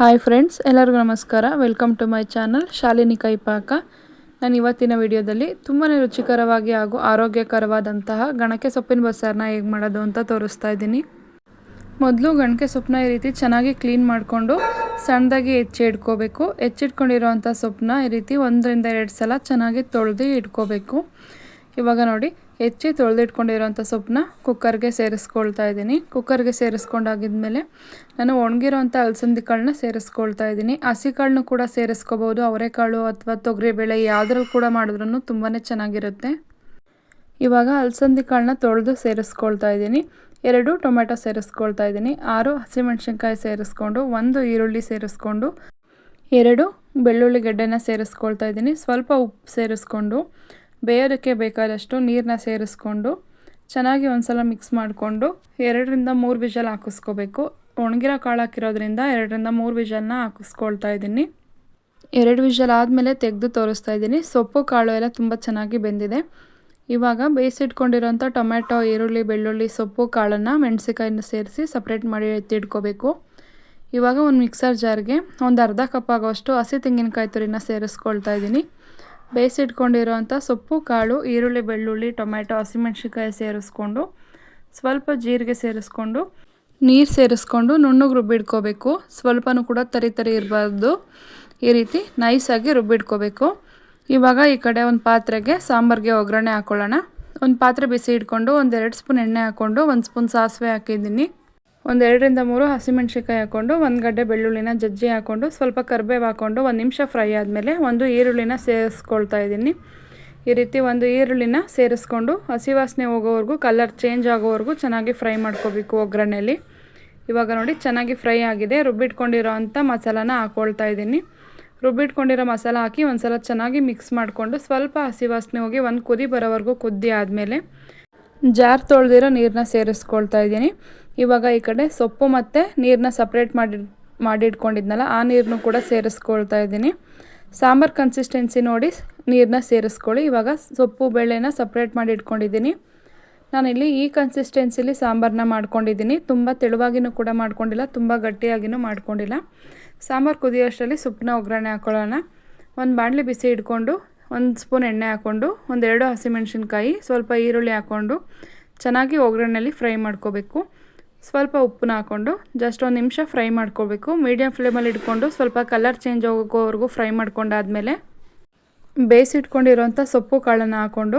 Hi friends, ಎಲ್ಲರಿಗೂ ನಮಸ್ಕಾರ. Welcome to my channel Shalini Kaipaka. ನಾನು ಇವತ್ತಿನ ವಿಡಿಯೋದಲ್ಲಿ ತುಂಬಾ ರುಚಿಕರವಾಗಿ ಹಾಗೂ ಆರೋಗ್ಯಕರವಾದಂತಹ ಗಣಕೆ ಸೊಪ್ಪಿನ ಬಸ್ಸಾರನ್ನ ಹೇಗೆ ಮಾಡೋದು ಅಂತ ತೋರಿಸ್ತಾ ಇದ್ದೀನಿ. ಮೊದಲು ಗಣಕೆ ಸೊಪ್ಪನ್ನ ಈ ರೀತಿ ಚೆನ್ನಾಗಿ ಕ್ಲೀನ್ ಮಾಡಿಕೊಂಡು ಸಣ್ಣದಾಗಿ ಹೆಚ್ಚಿ ಇಟ್ಕೋಬೇಕು. ಹೆಚ್ಚಿಟ್ಕೊಂಡಿರೋವಂಥ ಸೊಪ್ಪನ್ನ ಈ ರೀತಿ ಒಂದರಿಂದ ಎರಡು ಸಲ ಚೆನ್ನಾಗಿ ತೊಳೆದು ಇಟ್ಕೋಬೇಕು. ಇವಾಗ ನೋಡಿ, ಹೆಚ್ಚಿ ತೊಳೆದಿಟ್ಕೊಂಡಿರೋಂಥ ಸೊಪ್ಪನ್ನ ಕುಕ್ಕರ್ಗೆ ಸೇರಿಸ್ಕೊಳ್ತಾ ಇದ್ದೀನಿ. ಕುಕ್ಕರ್ಗೆ ಸೇರಿಸ್ಕೊಂಡಾಗಿದ್ಮೇಲೆ ನಾನು ಒಣಗಿರೋಂಥ ಅಲಸಂದಿ ಕಾಳನ್ನ ಸೇರಿಸ್ಕೊಳ್ತಾ ಇದ್ದೀನಿ. ಹಸಿ ಕಾಳನ್ನು ಕೂಡ ಸೇರಿಸ್ಕೋಬೋದು, ಅವರೆಕಾಳು ಅಥವಾ ತೊಗರಿಬೇಳೆ ಯಾವುದ್ರಲ್ಲಿ ಕೂಡ ಮಾಡಿದ್ರೂ ತುಂಬಾ ಚೆನ್ನಾಗಿರುತ್ತೆ. ಇವಾಗ ಅಲಸಂದಿ ಕಾಳನ್ನ ತೊಳೆದು ಸೇರಿಸ್ಕೊಳ್ತಾ ಇದ್ದೀನಿ. ಎರಡು ಟೊಮೆಟೊ ಸೇರಿಸ್ಕೊಳ್ತಾ ಇದ್ದೀನಿ. ಆರು ಹಸಿಮೆಣ್ಸಿನ್ಕಾಯಿ ಸೇರಿಸ್ಕೊಂಡು, ಒಂದು ಈರುಳ್ಳಿ ಸೇರಿಸ್ಕೊಂಡು, ಎರಡು ಬೆಳ್ಳುಳ್ಳಿ ಗೆಡ್ಡೆನ ಸೇರಿಸ್ಕೊಳ್ತಾ ಇದ್ದೀನಿ. ಸ್ವಲ್ಪ ಉಪ್ಪು ಸೇರಿಸ್ಕೊಂಡು ಬೇಯೋದಕ್ಕೆ ಬೇಕಾದಷ್ಟು ನೀರನ್ನ ಸೇರಿಸ್ಕೊಂಡು ಚೆನ್ನಾಗಿ ಒಂದು ಸಲ ಮಿಕ್ಸ್ ಮಾಡಿಕೊಂಡು ಎರಡರಿಂದ ಮೂರು ವಿಷಲ್ ಹಾಕಿಸ್ಕೋಬೇಕು. ಒಣಗಿರೋ ಕಾಳು ಹಾಕಿರೋದ್ರಿಂದ ಎರಡರಿಂದ ಮೂರು ವಿಜಲ್ನ ಹಾಕಿಸ್ಕೊಳ್ತಾ ಇದ್ದೀನಿ. ಎರಡು ವಿಷಲ್ ಆದಮೇಲೆ ತೆಗೆದು ತೋರಿಸ್ತಾ ಇದ್ದೀನಿ. ಸೊಪ್ಪು, ಕಾಳು ಎಲ್ಲ ತುಂಬ ಚೆನ್ನಾಗಿ ಬೆಂದಿದೆ. ಇವಾಗ ಬೇಯಿಸಿಟ್ಕೊಂಡಿರೋಂಥ ಟೊಮೆಟೊ ಈರುಳ್ಳಿ, ಬೆಳ್ಳುಳ್ಳಿ, ಸೊಪ್ಪು, ಕಾಳನ್ನು ಮೆಣಸಿಕಾಯಿನ ಸೇರಿಸಿ ಸಪ್ರೇಟ್ ಮಾಡಿ ಎತ್ತಿಡ್ಕೋಬೇಕು ಇವಾಗ ಒಂದು ಮಿಕ್ಸರ್ ಜಾರ್ಗೆ ಒಂದು ಅರ್ಧ ಕಪ್ ಆಗೋಷ್ಟು ಹಸಿ ತೆಂಗಿನಕಾಯಿ ತುರಿನ ಸೇರಿಸ್ಕೊಳ್ತಾ ಇದ್ದೀನಿ. ಬೇಯಿಸಿಟ್ಕೊಂಡಿರೋವಂಥ ಸೊಪ್ಪು, ಕಾಳು, ಈರುಳ್ಳಿ, ಬೆಳ್ಳುಳ್ಳಿ ಟೊಮೆಟೊ ಹಸಿಮೆಣ್ಸಿಕಾಯಿ ಸೇರಿಸ್ಕೊಂಡು, ಸ್ವಲ್ಪ ಜೀರಿಗೆ ಸೇರಿಸ್ಕೊಂಡು, ನೀರು ಸೇರಿಸ್ಕೊಂಡು ನುಣ್ಣಗೆ ರುಬ್ಬಿಡ್ಕೋಬೇಕು ಸ್ವಲ್ಪನೂ ಕೂಡ ತರಿ ತರಿ ಇರಬಾರ್ದು. ಈ ರೀತಿ ನೈಸಾಗಿ ರುಬ್ಬಿಡ್ಕೋಬೇಕು ಇವಾಗ ಈ ಕಡೆ ಒಂದು ಪಾತ್ರೆಗೆ ಸಾಂಬಾರಿಗೆ ಒಗ್ಗರಣೆ ಹಾಕ್ಕೊಳ್ಳೋಣ ಒಂದು ಪಾತ್ರೆ ಬಿಸಿ ಇಟ್ಕೊಂಡು ಒಂದೆರಡು ಸ್ಪೂನ್ ಎಣ್ಣೆ ಹಾಕ್ಕೊಂಡು ಒಂದು ಸ್ಪೂನ್ ಸಾಸಿವೆ ಹಾಕಿದ್ದೀನಿ. ಒಂದು ಎರಡರಿಂದ ಮೂರು ಹಸಿಮೆಣ್ಸಿಕಾಯಿ ಹಾಕ್ಕೊಂಡು ಒಂದು ಗಡ್ಡೆ ಬೆಳ್ಳುಳ್ಳಿನ ಜಜ್ಜಿ ಹಾಕ್ಕೊಂಡು ಸ್ವಲ್ಪ ಕರ್ಬೇವು ಹಾಕ್ಕೊಂಡು ಒಂದು ನಿಮಿಷ ಫ್ರೈ ಆದಮೇಲೆ ಒಂದು ಈರುಳ್ಳಿನ ಸೇರಿಸ್ಕೊಳ್ತಾ ಇದ್ದೀನಿ. ಈ ರೀತಿ ಒಂದು ಈರುಳ್ಳಿನ ಸೇರಿಸ್ಕೊಂಡು ಹಸಿ ವಾಸನೆ ಹೋಗೋವರೆಗೂ, ಕಲರ್ ಚೇಂಜ್ ಆಗೋವರೆಗೂ ಚೆನ್ನಾಗಿ ಫ್ರೈ ಮಾಡ್ಕೋಬೇಕು ಒಗ್ಗರಣೆಯಲ್ಲಿ ಇವಾಗ ನೋಡಿ ಚೆನ್ನಾಗಿ ಫ್ರೈ ಆಗಿದೆ. ರುಬ್ಬಿಟ್ಕೊಂಡಿರೋ ಅಂಥ ಮಸಾಲಾನ ಹಾಕ್ಕೊಳ್ತಾ ಇದ್ದೀನಿ. ರುಬ್ಬಿಟ್ಕೊಂಡಿರೋ ಮಸಾಲ ಹಾಕಿ ಒಂದು ಸಲ ಚೆನ್ನಾಗಿ ಮಿಕ್ಸ್ ಮಾಡಿಕೊಂಡು ಸ್ವಲ್ಪ ಹಸಿ ವಾಸನೆ ಹೋಗಿ ಒಂದು ಕುದಿ ಬರೋವರೆಗೂ ಕುದ್ದಿ ಆದಮೇಲೆ ಜಾರ್ ತೊಳೆದಿರೋ ನೀರನ್ನ ಸೇರಿಸ್ಕೊಳ್ತಾ ಇದ್ದೀನಿ. ಇವಾಗ ಈ ಕಡೆ ಸೊಪ್ಪು ಮತ್ತು ನೀರನ್ನ ಸಪ್ರೇಟ್ ಮಾಡಿ, ಮಾಡಿಟ್ಕೊಂಡಿದ್ನಲ್ಲ, ಆ ನೀರನ್ನು ಕೂಡ ಸೇರಿಸ್ಕೊಳ್ತಾ ಇದ್ದೀನಿ. ಸಾಂಬಾರು ಕನ್ಸಿಸ್ಟೆನ್ಸಿ ನೋಡಿ ನೀರನ್ನ ಸೇರಿಸ್ಕೊಳ್ಳಿ. ಇವಾಗ ಸೊಪ್ಪು ಬೇಳೆನ ಸಪ್ರೇಟ್ ಮಾಡಿ ಇಟ್ಕೊಂಡಿದ್ದೀನಿ ನಾನಿಲ್ಲಿ ಈ ಕನ್ಸಿಸ್ಟೆನ್ಸಿಲಿ ಸಾಂಬಾರನ್ನ ಮಾಡ್ಕೊಂಡಿದ್ದೀನಿ. ತುಂಬ ತೆಳುವಾಗಿನೂ ಕೂಡ ಮಾಡ್ಕೊಂಡಿಲ್ಲ, ತುಂಬ ಗಟ್ಟಿಯಾಗಿನೂ ಮಾಡ್ಕೊಂಡಿಲ್ಲ. ಸಾಂಬಾರು ಕುದಿಯೋಷ್ಟರಲ್ಲಿ ಸೊಪ್ಪನ್ನ ಒಗ್ಗರಣೆ ಹಾಕೊಳ್ಳೋಣ. ಒಂದು ಬಾಣಲಿ ಬಿಸಿ ಇಟ್ಕೊಂಡು ಒಂದು ಸ್ಪೂನ್ ಎಣ್ಣೆ ಹಾಕ್ಕೊಂಡು ಒಂದೆರಡು ಹಸಿಮೆಣಸಿನ್ಕಾಯಿ ಸ್ವಲ್ಪ ಈರುಳ್ಳಿ ಹಾಕ್ಕೊಂಡು, ಚೆನ್ನಾಗಿ ಒಗ್ಗರಣೆಯಲ್ಲಿ ಫ್ರೈ ಮಾಡ್ಕೋಬೇಕು. ಸ್ವಲ್ಪ ಉಪ್ಪನ್ನ ಹಾಕ್ಕೊಂಡು ಜಸ್ಟ್ ಒಂದು ನಿಮಿಷ ಫ್ರೈ ಮಾಡ್ಕೋಬೇಕು. ಮೀಡಿಯಮ್ ಫ್ಲೇಮಲ್ಲಿ ಇಟ್ಕೊಂಡು, ಸ್ವಲ್ಪ ಕಲರ್ ಚೇಂಜ್ ಆಗೋವರೆಗೂ ಫ್ರೈ ಮಾಡ್ಕೊಂಡಾದಮೇಲೆ, ಬೇಯಿಸಿಟ್ಕೊಂಡಿರೋಂಥ ಸೊಪ್ಪು ಕಾಳನ್ನು ಹಾಕ್ಕೊಂಡು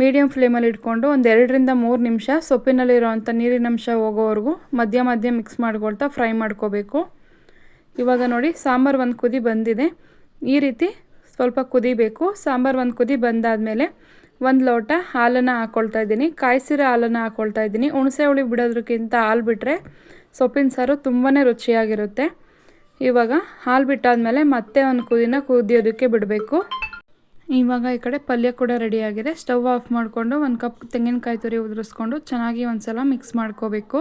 ಮೀಡಿಯಮ್ ಫ್ಲೇಮಲ್ಲಿ ಇಟ್ಕೊಂಡು, ಒಂದು ಎರಡರಿಂದ ಮೂರು ನಿಮಿಷ ಸೊಪ್ಪಿನಲ್ಲಿರೋವಂಥ ನೀರಿನ ಅಂಶ ಹೋಗೋವರೆಗೂ ಮಧ್ಯ ಮಧ್ಯ ಮಿಕ್ಸ್ ಮಾಡ್ಕೊಳ್ತಾ ಫ್ರೈ ಮಾಡ್ಕೋಬೇಕು. ಇವಾಗ ನೋಡಿ, ಸಾಂಬಾರು ಒಂದು ಕುದಿ ಬಂದಿದೆ. ಈ ರೀತಿ ಸ್ವಲ್ಪ ಕುದಿಬೇಕು. ಸಾಂಬಾರು ಒಂದು ಕುದಿ ಬಂದಾದಮೇಲೆ ಒಂದು ಲೋಟ ಹಾಲನ್ನು ಹಾಕ್ಕೊಳ್ತಾ ಇದ್ದೀನಿ. ಕಾಯಿಸಿರೋ ಹಾಲನ್ನು ಹಾಕ್ಕೊಳ್ತಾ ಇದ್ದೀನಿ. ಹುಣಸೆ ಹುಳಿ ಬಿಡೋದಕ್ಕಿಂತ ಹಾಲು ಬಿಟ್ಟರೆ ಸೊಪ್ಪಿನ ಸಾರು ತುಂಬಾ ರುಚಿಯಾಗಿರುತ್ತೆ. ಇವಾಗ ಹಾಲು ಬಿಟ್ಟಾದಮೇಲೆ ಮತ್ತೆ ಒಂದು ಕುದಿನ ಕುದಿಯೋದಕ್ಕೆ ಬಿಡಬೇಕು. ಇವಾಗ ಈ ಕಡೆ ಪಲ್ಯ ಕೂಡ ರೆಡಿಯಾಗಿದೆ ಸ್ಟವ್ ಆಫ್ ಮಾಡಿಕೊಂಡು ಒಂದು ಕಪ್ ತೆಂಗಿನಕಾಯಿ ತುರಿ ಉದುರಿಸ್ಕೊಂಡು ಚೆನ್ನಾಗಿ ಒಂದು ಸಲ ಮಿಕ್ಸ್ ಮಾಡ್ಕೋಬೇಕು.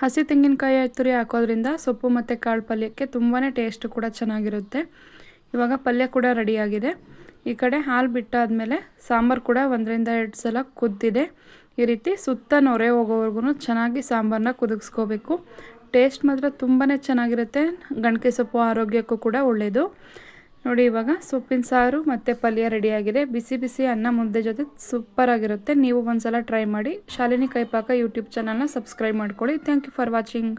ಹಸಿ ತೆಂಗಿನಕಾಯಿ ತುರಿ ಹಾಕೋದ್ರಿಂದ ಸೊಪ್ಪು ಮತ್ತು ಕಾಳು ಪಲ್ಯಕ್ಕೆ ತುಂಬಾ ಟೇಸ್ಟ್ ಕೂಡ ಚೆನ್ನಾಗಿರುತ್ತೆ. ಇವಾಗ ಪಲ್ಯ ಕೂಡ ರೆಡಿಯಾಗಿದೆ ಈ ಕಡೆ ಹಾಲು ಬಿಟ್ಟಾದಮೇಲೆ ಸಾಂಬಾರು ಕೂಡ ಒಂದರಿಂದ ಎರಡು ಸಲ ಕುದ್ದಿದೆ. ಈ ರೀತಿ ಸುತ್ತ ನೊರೆ ಹೋಗೋವರೆಗೂ ಚೆನ್ನಾಗಿ ಸಾಂಬಾರನ್ನ ಕುದಿಸ್ಕೋಬೇಕು. ಟೇಸ್ಟ್ ಮಾತ್ರ ತುಂಬಾ ಚೆನ್ನಾಗಿರುತ್ತೆ. ಗಣಕೆ ಸೊಪ್ಪು ಆರೋಗ್ಯಕ್ಕೂ ಕೂಡ ಒಳ್ಳೆಯದು ನೋಡಿ ಇವಾಗ ಸೊಪ್ಪಿನ ಸಾರು ಮತ್ತು ಪಲ್ಯ ರೆಡಿಯಾಗಿದೆ ಬಿಸಿ ಬಿಸಿ ಅನ್ನ ಮುದ್ದೆ ಜೊತೆ ಸೂಪರಾಗಿರುತ್ತೆ ನೀವು ಒಂದು ಸಲ ಟ್ರೈ ಮಾಡಿ. ಶಾಲಿನಿ ಕೈಪಾಕ ಯೂಟ್ಯೂಬ್ ಚಾನಲ್ನ ಸಬ್ಸ್ಕ್ರೈಬ್ ಮಾಡ್ಕೊಳ್ಳಿ. Thank you for watching